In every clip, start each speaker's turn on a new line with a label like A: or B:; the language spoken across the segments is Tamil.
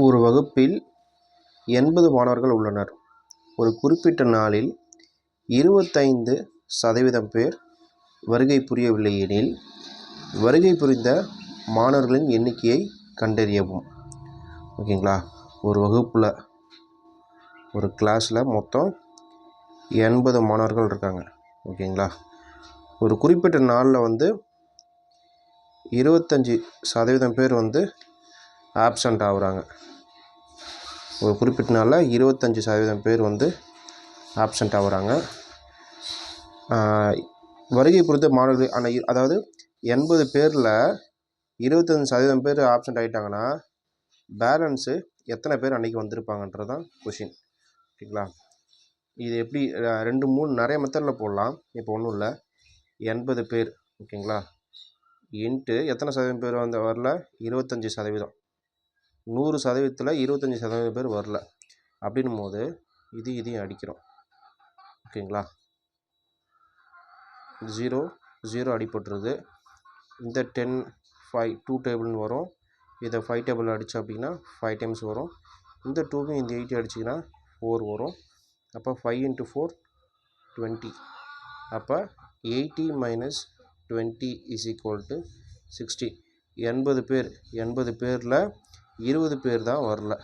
A: ஒரு வகுப்பில் எண்பது மாணவர்கள் உள்ளனர். ஒரு குறிப்பிட்ட நாளில் இருபத்தைந்து சதவீதம் பேர் வருகை புரியவில்லை எனில் வருகை புரிந்த மாணவர்களின் எண்ணிக்கையை கண்டறியவும். ஓகேங்களா? ஒரு வகுப்பில் ஒரு கிளாஸில் மொத்தம் எண்பது மாணவர்கள் இருக்காங்க. ஓகேங்களா? ஒரு குறிப்பிட்ட நாளில் வந்து இருபத்தஞ்சி சதவீதம் பேர் வந்து ஆப்சண்ட் ஆகுறாங்க. ஒரு குறிப்பிட்ட நாளில் இருபத்தஞ்சி சதவீதம் பேர் வந்து ஆப்சண்ட் ஆகுறாங்க. வருகை பொறுத்த மாணவர்கள் ஆனால் அதாவது எண்பது பேரில் இருபத்தஞ்சி சதவீதம் பேர் ஆப்சண்ட் ஆகிட்டாங்கன்னா பேலன்ஸு எத்தனை பேர் அன்றைக்கி வந்திருப்பாங்கன்றது தான் கொஷின் ஓகேங்களா? இது எப்படி ரெண்டு மூணு நிறைய மெத்தடில் போடலாம். இப்போ ஒன்றும் இல்லை. எண்பது பேர் ஓகேங்களா? இன்ட்டு எத்தனை சதவீதம் பேர் வந்த வரல? இருபத்தஞ்சி சதவீதம். நூறு சதவீதத்தில் இருபத்தஞ்சி சதவீதம் பேர் வரல. அப்படின்னும் போது இது இதையும் அடிக்கிறோம். ஓகேங்களா? ஜீரோ ஜீரோ அடிபட்டுருது. இந்த டென் ஃபைவ் டூ டேபிள்னு வரும். இதை ஃபைவ் டேபிள் அடித்தோம் அப்படின்னா ஃபைவ் டைம்ஸ் வரும். இந்த டூவும் இந்த எயிட்டி அடிச்சிங்கன்னா ஃபோர் வரும். அப்போ ஃபைவ் இன்ட்டு ஃபோர் டுவெண்ட்டி. அப்போ eighty minus twenty is equal to sixty. எண்பது பேர் எண்பது பேரில் இருபது பேர் தான் வரல.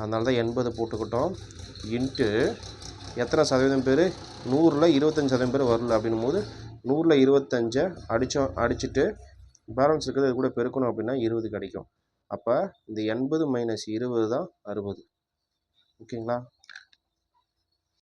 A: அதனால தான் எண்பது போட்டுக்கிட்டோம். இன்ட்டு எத்தனை சதவீதம் பேர்? நூறில் இருபத்தஞ்சி சதவீதம் பேர் வரல அப்படின்னும் போது நூறில் இருபத்தஞ்சை அடித்தோம் அடிச்சுட்டு பேலன்ஸ் இருக்கிறது இது கூட பெருக்கணும் அப்படின்னா இருபது கிடைக்கும். அப்போ இந்த எண்பது மைனஸ் இருபது தான் அறுபது. ஓகேங்களா?